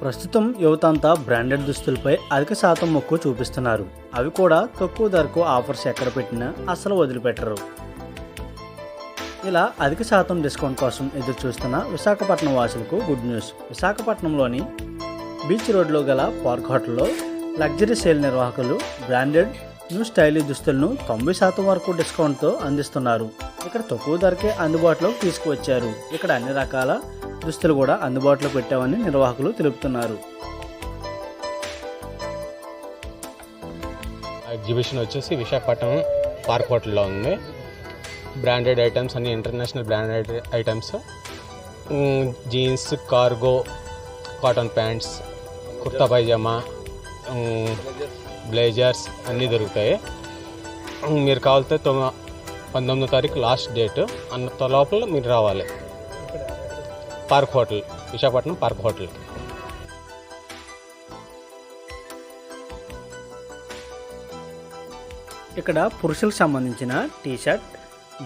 ప్రస్తుతం యువత అంతా బ్రాండెడ్ దుస్తులపై అధిక శాతం మొక్కు చూపిస్తున్నారు. అవి కూడా తక్కువ ధరకు ఆఫర్స్ ఎక్కడ పెట్టినా అసలు వదిలిపెట్టరు. ఇలా అధిక శాతం డిస్కౌంట్ కోసం ఎదురు చూస్తున్న విశాఖపట్నం వాసులకు గుడ్ న్యూస్. విశాఖపట్నంలోని బీచ్ రోడ్లో గల పార్క్ హోటల్లో లగ్జరీ సేల్ నిర్వాహకులు బ్రాండెడ్ న్యూ స్టైలీ దుస్తులను తొంభై శాతం వరకు డిస్కౌంట్తో అందిస్తున్నారు. ఇక్కడ తక్కువ ధరకే అందుబాటులోకి తీసుకువచ్చారు. ఇక్కడ అన్ని రకాల దుస్తులు కూడా అందుబాటులో పెట్టామని నిర్వాహకులు తెలుపుతున్నారు. ఎగ్జిబిషన్ వచ్చేసి విశాఖపట్నం పార్క్ హోటల్లో ఉంది. బ్రాండెడ్ ఐటమ్స్ అన్ని international branded items. Jeans cargo cotton pants kurta pyjama blazers అన్నీ దొరుకుతాయి. మీరు కావాలితే తొమ్మి పంతొమ్మిదో తారీఖు లాస్ట్ డేట్. అంత లోపల మీరు రావాలి. Park hotel Visakhapatnam park hotel. ఇక్కడ పురుషులకు సంబంధించిన టీ షర్ట్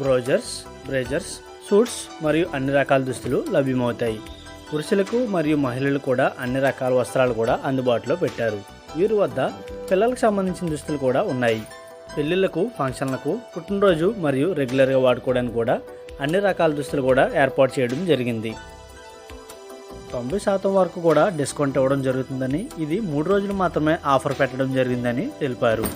బ్రోజర్స్ బ్రేజర్స్ సూట్స్ మరియు అన్ని రకాల దుస్తులు లభ్యమవుతాయి. పురుషులకు మరియు మహిళలు కూడా అన్ని రకాల వస్త్రాలు కూడా అందుబాటులో పెట్టారు. వీరి వద్ద పిల్లలకు సంబంధించిన దుస్తులు కూడా ఉన్నాయి. పెళ్ళిళ్ళకు ఫంక్షన్లకు పుట్టినరోజు మరియు రెగ్యులర్గా వాడుకోవడానికి కూడా అన్ని రకాల దుస్తులు కూడా ఏర్పాటు చేయడం జరిగింది. తొంభై శాతం వరకు కూడా డిస్కౌంట్ ఇవ్వడం జరుగుతుందని ఇది మూడు రోజులు మాత్రమే ఆఫర్ పెట్టడం జరిగిందని తెలిపారు.